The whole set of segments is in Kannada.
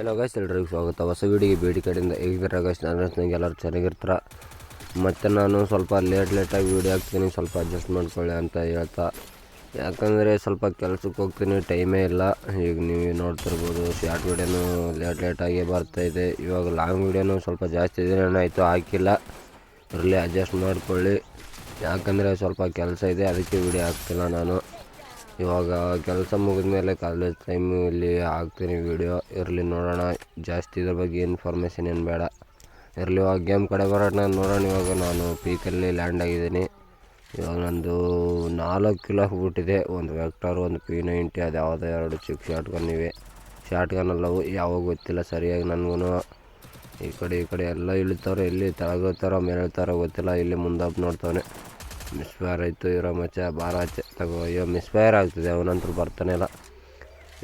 ಹಲೋ ಗಾಯ್ಸ್ ಎಲ್ರಿಗೂ ಸ್ವಾಗತ. ಹೊಸ ವೀಡಿಗೆ ಬೇಡಿ ಕಡೆಯಿಂದ ಹೇಗಿದ್ದಾರೆ ಗಾಯ್ಸ್ ನಾನು ನಂಗೆ ಎಲ್ಲರೂ ಚೆನ್ನಾಗಿರ್ತಾರೆ? ಮತ್ತು ನಾನು ಸ್ವಲ್ಪ ಲೇಟ್ ಲೇಟಾಗಿ ವೀಡಿಯೋ ಹಾಕ್ತೀನಿ, ಸ್ವಲ್ಪ ಅಡ್ಜಸ್ಟ್ ಮಾಡ್ಕೊಳ್ಳಿ ಅಂತ ಹೇಳ್ತಾ. ಯಾಕಂದರೆ ಸ್ವಲ್ಪ ಕೆಲಸಕ್ಕೆ ಹೋಗ್ತೀನಿ ಟೈಮೇ ಇಲ್ಲ. ಈಗ ನೀವು ನೋಡ್ತಿರ್ಬೋದು ಶಾರ್ಟ್ ವೀಡಿಯೋನು ಲೇಟ್ ಲೇಟಾಗಿ ಬರ್ತಾಯಿದೆ ಇವಾಗ ಲಾಂಗ್ ವೀಡಿಯೋನು ಸ್ವಲ್ಪ ಜಾಸ್ತಿ ದಿನ ಆಯಿತು, ಹಾಕಿಲ್ಲ. ಇರಲಿ ಅಡ್ಜಸ್ಟ್ ಮಾಡಿಕೊಳ್ಳಿ. ಯಾಕಂದರೆ ಸ್ವಲ್ಪ ಕೆಲಸ ಇದೆ, ಅದಕ್ಕೆ ವೀಡಿಯೋ ಹಾಕ್ತಿಲ್ಲ ನಾನು. ಇವಾಗ ಕೆಲಸ ಮುಗಿದ ಮೇಲೆ ಕಾಲೇಜ್ ಟೈಮು ಇಲ್ಲಿ ಹಾಕ್ತೀನಿ ವೀಡಿಯೋ ಇರಲಿ ನೋಡೋಣ. ಜಾಸ್ತಿ ಇದ್ರ ಬಗ್ಗೆ ಇನ್ಫಾರ್ಮೇಷನ್ ಏನು ಬೇಡ. ಇರಲಿ, ಇವಾಗ ಗೇಮ್ ಕಡೆ ಬರೋಣ ನೋಡೋಣ. ಇವಾಗ ನಾನು ಪೀಕಲ್ಲಿ ಲ್ಯಾಂಡ್ ಆಗಿದ್ದೀನಿ. ಇವಾಗ ನಂದು ನಾಲ್ಕು ಕಿಲೋ ಹೋಗ್ಬಿಟ್ಟಿದೆ ಒಂದು ವೆಕ್ಟರ್ ಒಂದು ಪಿ ನೈಂಟಿ ಅದು ಯಾವುದೋ ಎರಡು ಚಿಕ್ಕ ಶಾರ್ಟ್ ಗನ್ ಇವೆ. ಶಾರ್ಟ್ ಗನ್ ಅಲ್ಲವು ಯಾವಾಗ ಗೊತ್ತಿಲ್ಲ, ಸರಿಯಾಗಿ ನನಗೂ ಈ ಕಡೆ ಈ ಕಡೆ ಎಲ್ಲ ಇಳಿತಾರೋ ಇಲ್ಲಿ ತೆಳಗಿಳ್ತಾರೋ ಮೇಲೆ ಇಳ್ತಾರೋ ಗೊತ್ತಿಲ್ಲ. ಇಲ್ಲಿ ಮುಂದೆ ನೋಡ್ತಾನೆ ಮಿಸ್ಫೈರ್ ಆಯಿತು ಇರೋ ಮಚ್ಚ ಭಾರ ಆಚೆ ತಗೋ, ಅಯ್ಯೋ ಮಿಸ್ಫೈರ್ ಆಗ್ತದೆ ಅವನಂತೂ ಬರ್ತಾನೆ ಇಲ್ಲ.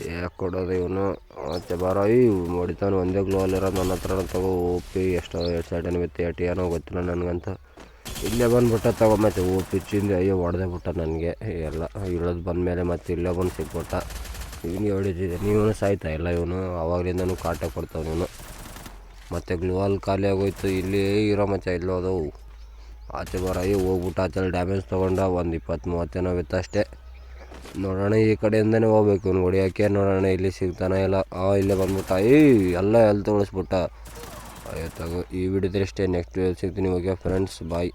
ಯಾಕೆ ಕೊಡೋದು ಇವನು? ಆಚೆ ಬಾರೋ ಇವು ಹೊಡಿತಾನೆ ಒಂದೇ ಗ್ಲೋವಲ್ಲಿರೋದು ನನ್ನ ಹತ್ರ ತಗೋ ಓಪಿ ಎಷ್ಟೋ, ಎರಡು ಸೈಡನ್ ಬಿತ್ತು ಎಟಿ ಏನೋ ಗೊತ್ತಿಲ್ಲ ನನಗಂತೂ. ಇಲ್ಲೇ ಬಂದ್ಬಿಟ್ಟ ತಗೋ ಮತ್ತೆ ಓ ಪಿಚ್ಚಿಂದ ಅಯ್ಯೋ, ಹೊಡೆದೇ ಬಿಟ್ಟ ನನಗೆ. ಎಲ್ಲ, ಇಳೋದು ಬಂದಮೇಲೆ ಮತ್ತೆ ಇಲ್ಲೇ ಬಂದು ಸಿಕ್ಬಿಟ್ಟ. ಇವನಿಗೆ ಹೊಡಿತಿದ್ದೆ ನೀವೂ ಸಾಯ್ತಾ ಇಲ್ಲ ಇವನು, ಅವಾಗಲಿಂದನು ಕಾಟ ಕೊಡ್ತಾವೆ ಇವನು. ಮತ್ತು ಗ್ಲೋವಲ್ ಖಾಲಿ ಆಗೋಯ್ತು, ಇಲ್ಲಿ ಇರೋ ಮಚ್ಚ ಇಲ್ಲೋದು ಹೋದವು ಆಚೆ ಬರೋ ಅಯ್ಯೋ ಹೋಗ್ಬಿಟ್ಟು ಆಚೆ ಡ್ಯಾಮೇಜ್ ತೊಗೊಂಡ ಒಂದು ಇಪ್ಪತ್ತು ಮೂವತ್ತೇನೋ ಬಿತ್ತು ಅಷ್ಟೇ. ನೋಡೋಣ ಈ ಕಡೆಯಿಂದನೇ ಹೋಗ್ಬೇಕು ಇವ್ನು ಹೊಡಿಯೋಕ್ಕೆ. ನೋಡೋಣ ಇಲ್ಲಿ ಸಿಗ್ತಾನೆ ಇಲ್ಲ. ಆ, ಇಲ್ಲೇ ಬಂದ್ಬಿಟ್ಟ. ಏಯ್, ಎಲ್ಲ ಎಲ್ಲಿ ಅಯ್ಯೋ ತಗೋ, ಈ ವಿಡಿಯೋದಲ್ಲಿ ಅಷ್ಟೇ. ನೆಕ್ಸ್ಟ್ ಸಿಗ್ತೀನಿ. Okay friends bye